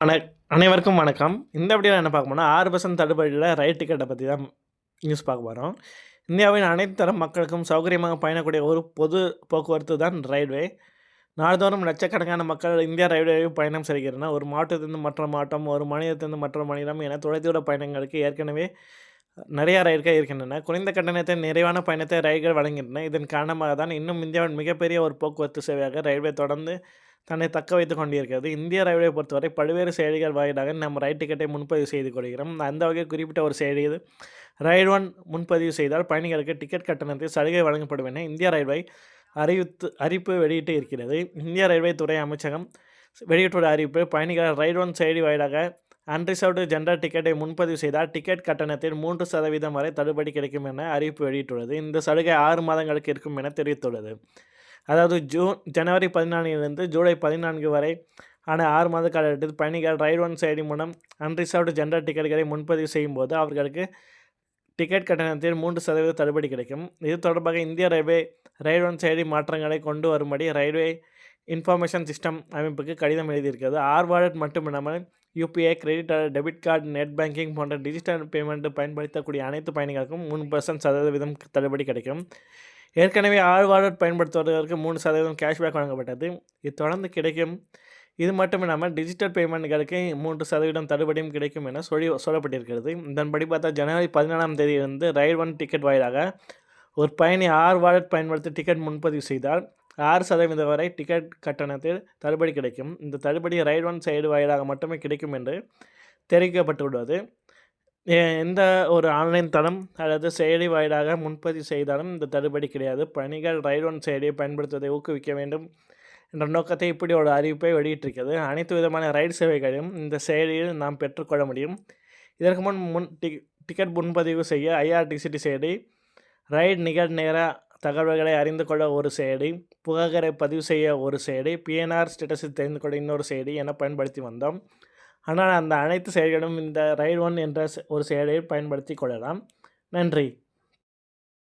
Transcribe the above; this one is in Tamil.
அனை அனைவருக்கும் வணக்கம். இந்த அப்படியே என்ன பார்க்க போனால் ஆறு பர்சன்ட் தள்ளுபடியில் ரயில் டிக்கெட்டை பற்றி தான் நியூஸ் பார்க்க போகிறோம் இந்தியாவின் அனைத்து தரம் மக்களுக்கும் சௌகரியமாக பயணக்கூடிய ஒரு பொது போக்குவரத்து தான் ரயில்வே நாள்தோறும் லட்சக்கணக்கான மக்கள் இந்தியா ரயில்வே பயணம் செய்கின்றனர் ஒரு மாவட்டத்திலிருந்து மற்ற மாவட்டம் ஒரு மாநிலத்திலிருந்து மற்ற மாநிலம் என தொலைதூர பயணங்களுக்கு ஏற்கனவே நிறைய ரயில்கள் இருக்கின்றன. குறைந்த கட்டணத்தை நிறைவான பயணத்தை ரயில்கள் வழங்குகின்றன. இதன் காரணமாக தான் இன்னும் இந்தியாவின் மிகப்பெரிய ஒரு போக்குவரத்து சேவையாக ரயில்வே தொடர்ந்து தன்னை தக்க வைத்துக் கொண்டிருக்கிறது. இந்திய ரயில்வே பொறுத்தவரை பல்வேறு செயலிகள் வாயிலாக நம்ம ரயில் டிக்கெட்டை முன்பதிவு செய்து கொள்கிறோம். அந்த வகையில் குறிப்பிட்ட ஒரு செயலி இது. ரயில் ஒன் முன்பதிவு செய்தால் பயணிகளுக்கு டிக்கெட் கட்டணத்தில் சலுகை வழங்கப்படும் என இந்திய ரயில்வே அறிவித்து அறிவிப்பு வெளியிட்டு இருக்கிறது. இந்திய ரயில்வே துறை அமைச்சகம் வெளியிட்டுள்ள அறிவிப்பு பயணிகள் ரயில் ஒன் செயலி வாயிலாக அன்ரிசர்வ்டு ஜென்ரல் டிக்கெட்டை முன்பதிவு செய்தால் டிக்கெட் கட்டணத்தில் மூன்று சதவீதம் வரை தள்ளுபடி கிடைக்கும் என அறிவிப்பு வெளியிட்டுள்ளது. இந்த சலுகை ஆறு மாதங்களுக்கு இருக்கும் என தெரிவித்துள்ளது. அதாவது ஜூன் ஜனவரி பதினான்கிலிருந்து ஜூலை பதினான்கு வரை ஆன ஆறு மாத காலகட்டத்தில் பயணிகள் ரயில் ஒன் செயலி மூலம் அன்ரிசர்வ்டு ஜென்ரல் டிக்கெட்டுகளை முன்பதிவு செய்யும் போது அவர்களுக்கு டிக்கெட் கட்டணத்தில் மூன்று சதவீத தள்ளுபடி கிடைக்கும். இது தொடர்பாக இந்திய ரயில்வே ரயில் ஒன் செயலி மாற்றங்களை கொண்டு வரும்படி ரயில்வே இன்ஃபர்மேஷன் சிஸ்டம் அமைப்புக்கு கடிதம் எழுதியிருக்கிறது. ஆர் வாலெட் மட்டுமில்லாமல் UPI credit debit card net banking போன்ற டிஜிட்டல் பேமெண்ட் பயன்படுத்தக்கூடிய அனைத்து பயணிகளுக்கும் மூணு பர்சன்ட் சதவீதம் தள்ளுபடி கிடைக்கும். ஏற்கனவே ஆழ்வாளர் பயன்படுத்துவதற்கு மூணு சதவீதம் கேஷ்பேக் வழங்கப்பட்டது. இது தொடர்ந்து கிடைக்கும். இது மட்டும் இல்லாமல் டிஜிட்டல் பேமெண்ட்களுக்கு மூன்று சதவீதம் தள்ளுபடியும் கிடைக்கும் என சொல்லி சொல்லப்பட்டிருக்கிறது. இதன்படி பார்த்தா ஜனவரி பதினாலாம் தேதியிலிருந்து ரயில் ஒன் டிக்கெட் வாயிலாக ஒரு பயணி ஆறு வாலெட் பயன்படுத்தி டிக்கெட் முன்பதிவு செய்தால் ஆறு சதவீதம் வரை டிக்கெட் கட்டணத்தில் தள்ளுபடி கிடைக்கும். இந்த தள்ளுபடி ரயில் ஒன் சைடு வாயிலாக மட்டுமே கிடைக்கும் என்று தெரிவிக்கப்பட்டுள்ளது. எந்த ஒரு ஆன்லைன் தளம் அல்லது செயலி வாயிலாக முன்பதிவு செய்தாலும் இந்த தள்ளுபடி கிடையாது. பணிகள் ரயில் ஒன் செயலியை பயன்படுத்துவதை ஊக்குவிக்க வேண்டும் என்ற நோக்கத்தை இப்படி ஒரு அறிவிப்பை வெளியிட்டிருக்கிறது. அனைத்து விதமான ரயில் சேவைகளையும் இந்த செயலியில் நாம் பெற்றுக்கொள்ள முடியும். இதற்கு முன் முன் டி டிக்கெட் முன்பதிவு செய்ய ஐஆர்டிசிடி செயலி ரயில் நிகழ்நேர தகவல்களை அறிந்து கொள்ள ஒரு செயலி புகாரை பதிவு செய்ய ஒரு செயலி பிஎன்ஆர் ஸ்டேட்டஸை தெரிந்து கொள்ள இன்னொரு செயலி என பயன்படுத்தி வந்தோம். ஆனால் அந்த அனைத்து செயல்களும் இந்த ரயில் ஒன் என்ற ஒரு செயலியை பயன்படுத்தி கொள்ளலாம். நன்றி.